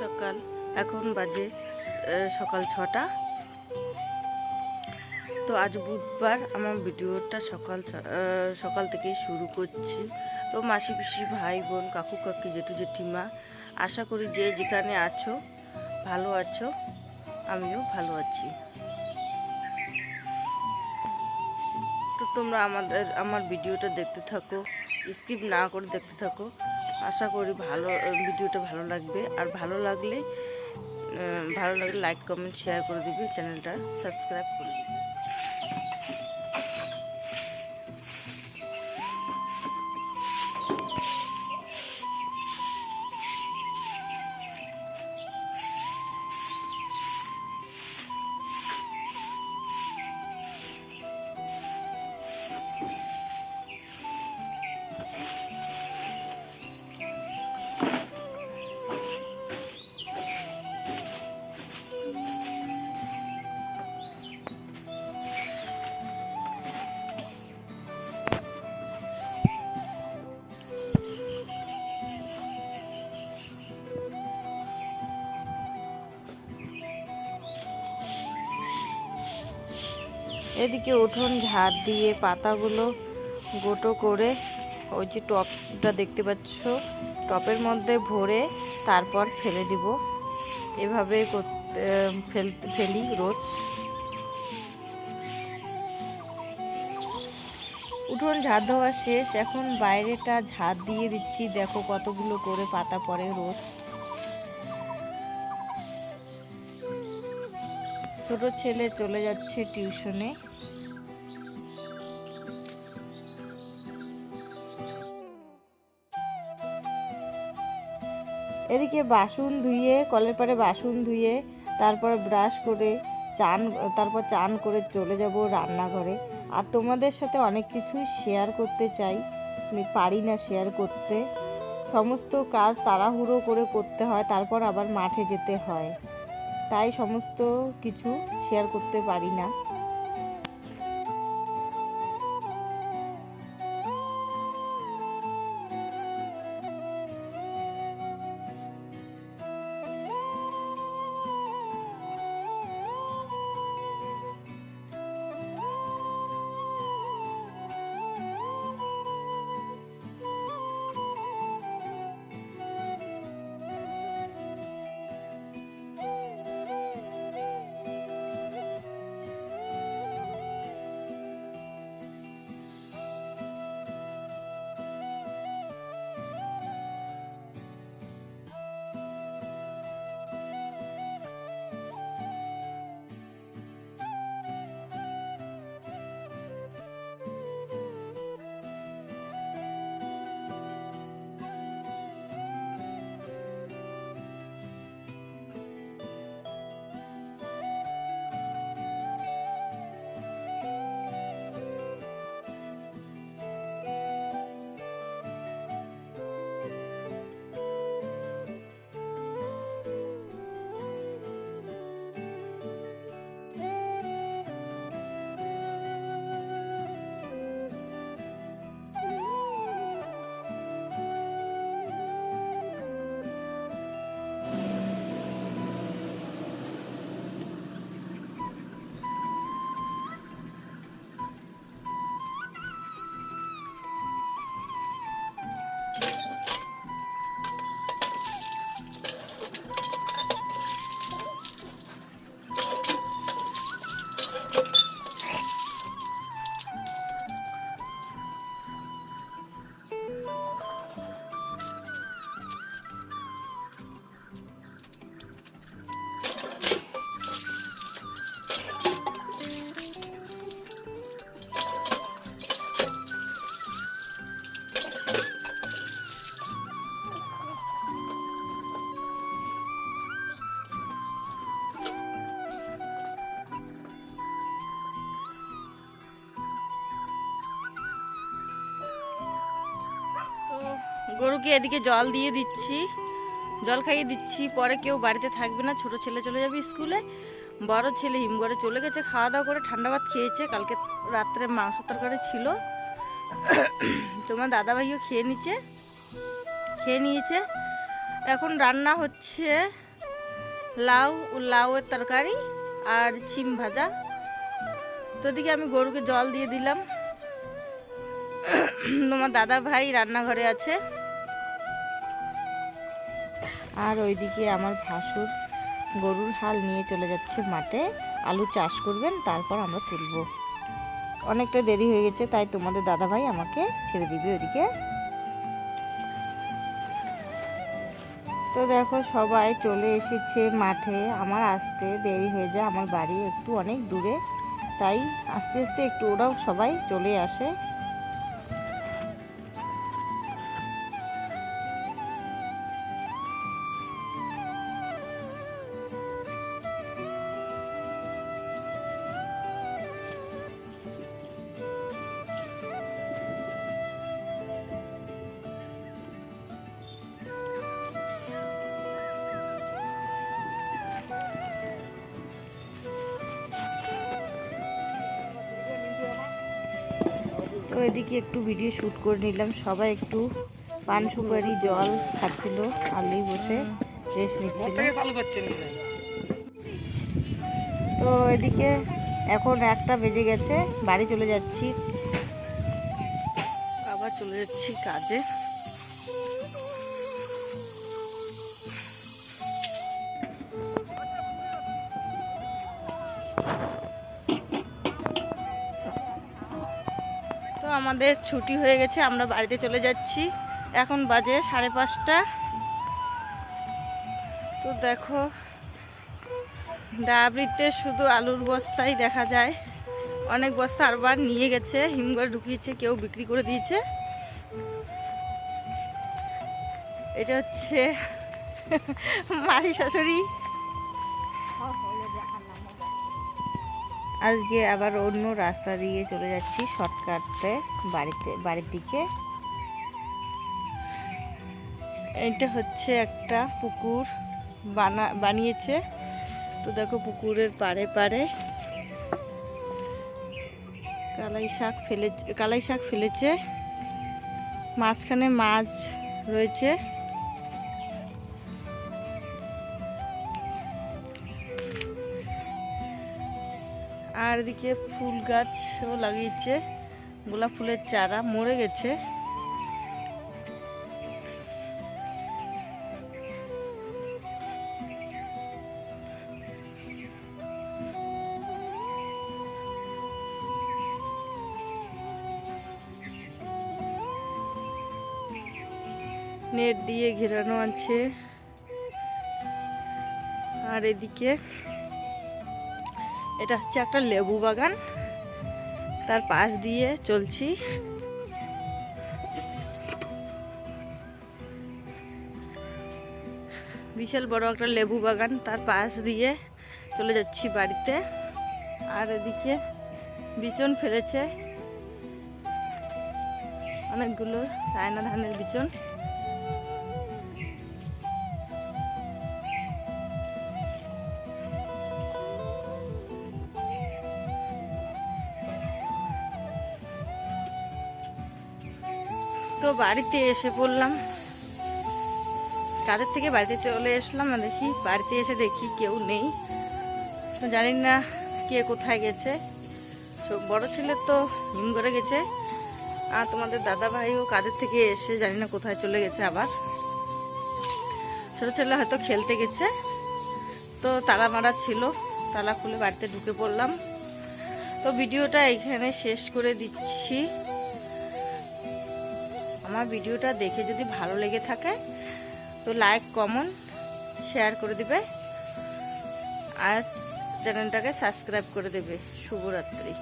সকাল। এখন বাজে সকাল ছটা। তো আজ বুধবার আমার ভিডিওটা সকাল সকাল থেকে শুরু করছি। তো মাসি, পিসি, ভাই, বোন, কাকু, কাকি, জেঠু, জেঠিমা, আশা করি যে যেখানে আছো, ভালো আছো, আমিও ভালো আছি। তো তোমরা আমাদের, আমার ভিডিওটা দেখতে থাকো। স্কিপ না করে দেখতে থাকো। আশা করি ভালো ভিডিওটা ভালো লাগবে। আর ভালো লাগলে ভালো লাগলে লাইক কমেন্ট শেয়ার করে দিবে। চ্যানেলটা সাবস্ক্রাইব করে দিবে। এদিকে উঠোন ঝাড় দিয়ে পাতাগুলো গোটো করে ওই যে টপটা দেখতে পাচ্ছ, টপের মধ্যে ভরে তারপর ফেলে দিব। এভাবে ফেলতে, ফেলি রোজ। উঠোন ঝাড় দেওয়া শেষ, এখন বাইরেটা ঝাড় দিয়ে দিচ্ছি। দেখো কতগুলো করে পাতা পড়ে রোজ। ছোট ছেলে চলে যাচ্ছে টিউশনে। এদিকে বাসন ধুয়ে, কলের পাড়ে বাসন ধুয়ে, তারপর ব্রাশ করে চান, তারপর চান করে চলে যাব রান্নাঘরে। আর তোমাদের সাথে অনেক কিছুই শেয়ার করতে চাই। আমি পারি না শেয়ার করতে। সমস্ত কাজ তাড়াহুড়ো করে করতে হয়, তারপর আবার মাঠে যেতে হয়। তাই সমস্ত কিছু শেয়ার করতে পারি না। গরুকে এদিকে জল দিয়ে দিচ্ছি। জল খাইয়ে দিচ্ছি, পরে কেউ বাড়িতে থাকবে না, ছোট ছেলে চলে যাবে স্কুলে। বড় ছেলে হিমঘরে চলে গেছে, খাওয়া দাওয়া করে ঠান্ডা ভাত খেয়েছে, কালকে রাত্রে মাংস তরকারি ছিল। তোমার দাদা ভাইও খেয়ে নিচ্ছে, খেয়ে নিয়েছে। এখন রান্না হচ্ছে লাউ, লাউয়ের তরকারি আর চিম ভাজা। তো ওদিকে আমি গরুকে জল দিয়ে দিলাম। তোমার দাদা ভাই রান্নাঘরে আছে। আর ওইদিকে আমার ভাসুর গরুর হাল নিয়ে চলে যাচ্ছে মাঠে। আলু চাষ করবেন, তারপর আমরা তুলবো। অনেকটা দেরি হয়ে গেছে, তাই তোমাদের দাদা ভাই আমাকে ছেড়ে দিবে ওইদিকে। তো দেখো, সবাই চলে এসেছে মাঠে। আমার আসতে দেরি হয়ে যায়, আমার বাড়ি একটু অনেক দূরে। তাই আস্তে আস্তে একটু ওরাও সবাই চলে আসে। তো এদিকে একটু ভিডিও শ্যুট করে নিলাম। সবাই একটু পান সুপারি জল খাচ্ছিল আলুই বসে রেস্ট নিচ্ছিল। তো এদিকে এখন একটা বেজে গেছে বাড়ি চলে যাচ্ছি। আবার চলে যাচ্ছি কাজে। আমাদের ছুটি হয়ে গেছে, আমরা বাড়িতে চলে যাচ্ছি। এখন বাজে সাড়ে পাঁচটা। তো দেখো ডাবরিতে শুধু আলুর বস্তাই দেখা যায়। অনেক বস্তা আরবার নিয়ে গেছে, হিমঘরে ঢুকিয়েছে, কেউ বিক্রি করে দিয়েছে। এটা হচ্ছে মাসি শাশুড়ি। আজকে আবার অন্য রাস্তা দিয়ে চলে যাচ্ছি শর্টকাটে বাড়িতে, বাড়ির দিকে। এটা হচ্ছে একটা পুকুর বানা, বানিয়েছে। তো দেখো পুকুরের পাড়ে পাড়ে কালাই শাক ফেলেছে, কালাই শাক ফেলেছে। মাঝখানে মাছ রয়েছে। আর এদিকে ফুল গাছও লাগিয়েছে। গোলাপ ফুলের চারা মরে গেছে। নেট দিয়ে ঘেরানো আছে। আর এদিকে এটা হচ্ছে একটা লেবু বাগান। তার পাশ দিয়ে চলছি। বিশাল বড় একটা লেবু বাগান তার পাশ দিয়ে চলে যাচ্ছি বাড়িতে। আর এদিকে বিচন ফেলেছে। অনেকগুলো চায়না ধানের বিচন। তো বাড়িতে এসে পড়লাম। কাজের থেকে বাড়িতে চলে এসলাম না দেখি বাড়িতে এসে দেখি কেউ নেই। তো জানি না কে কোথায় গেছে। বড় ছেলে তো হিম করে গেছে। আর তোমাদের দাদা ভাইও কাজের থেকে এসে জানি না কোথায় চলে গেছে আবার। ছোটো ছেলে হয়তো খেলতে গেছে। তো তালা মারা ছিল, তালা খুলে বাড়িতে ঢুকে পড়লাম। তো ভিডিওটা এখানে শেষ করে দিচ্ছি। আমার ভিডিওটা দেখে যদি ভালো লেগে থাকে, তো লাইক কমন শেয়ার করে দিবে। আর চ্যানেলটাকে সাবস্ক্রাইব করে দেবে। শুভরাত্রি।